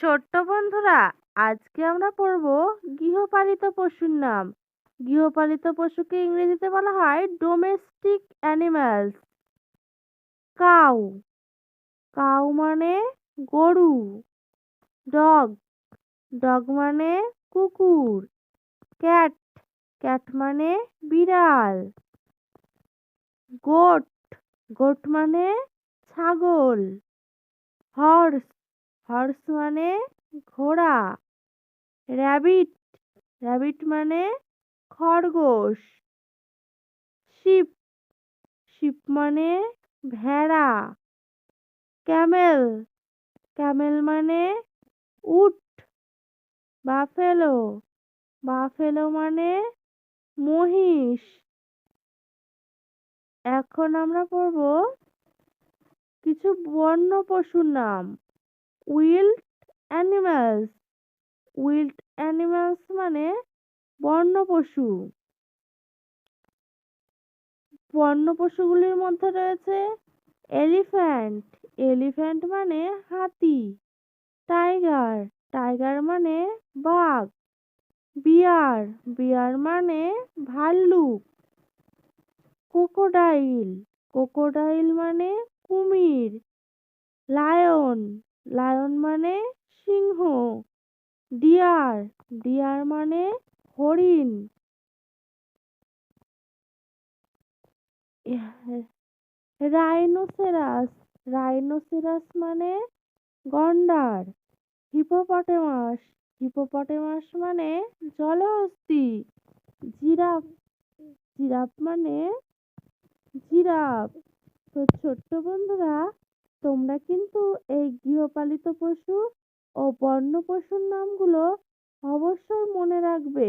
ছোট্ট বন্ধুরা, আজকে আমরা পড়ব গৃহপালিত পশুর নাম। গৃহপালিত পশুকে ইংরেজিতে বলা হয় ডোমেস্টিক অ্যানিম্যালস কাউ কাউ মানে গরু। ডগ ডগ মানে কুকুর। ক্যাট ক্যাট মানে বিড়াল। গোট গোট মানে ছাগল। হর্স হর্স মানে ঘোড়া। র্যাবিট র্যাবিট মানে খরগোশ। শিপ শিপ মানে ভেড়া। ক্যামেল ক্যামেল মানে উট। বাফেলো বাফেলো মানে মহিষ। এখন আমরা পড়ব কিছু বন্য পশুর নাম। উইল্ড অ্যানিম্যালস উইল্ড অ্যানিম্যালস মানে বন্য পশু। বন্য পশুগুলির মধ্যে রয়েছে এলিফ্যান্ট। এলিফ্যান্ট মানে হাতি। টাইগার। টাইগার মানে বাঘ। বিয়ার। বিয়ার মানে ভাল্লুক। ক্রোকোডাইল। ক্রোকোডাইল মানে কুমির। লায়ন। লায়ন মানে সিংহ ডিয়ার ডিয়ার মানে হরিণ। রাইনোসেরাস রাইনোসেরাস মানে গন্ডার। হিপোপটেমাস হিপোপটেমাস মানে জলহস্তী। জিরাফ জিরাফ মানে জিরাফ। তো ছোট্ট বন্ধুরা তোমরা কিন্তু এই গৃহপালিত পশু ও বন্য পশুর নামগুলো অবশ্যই মনে রাখবে।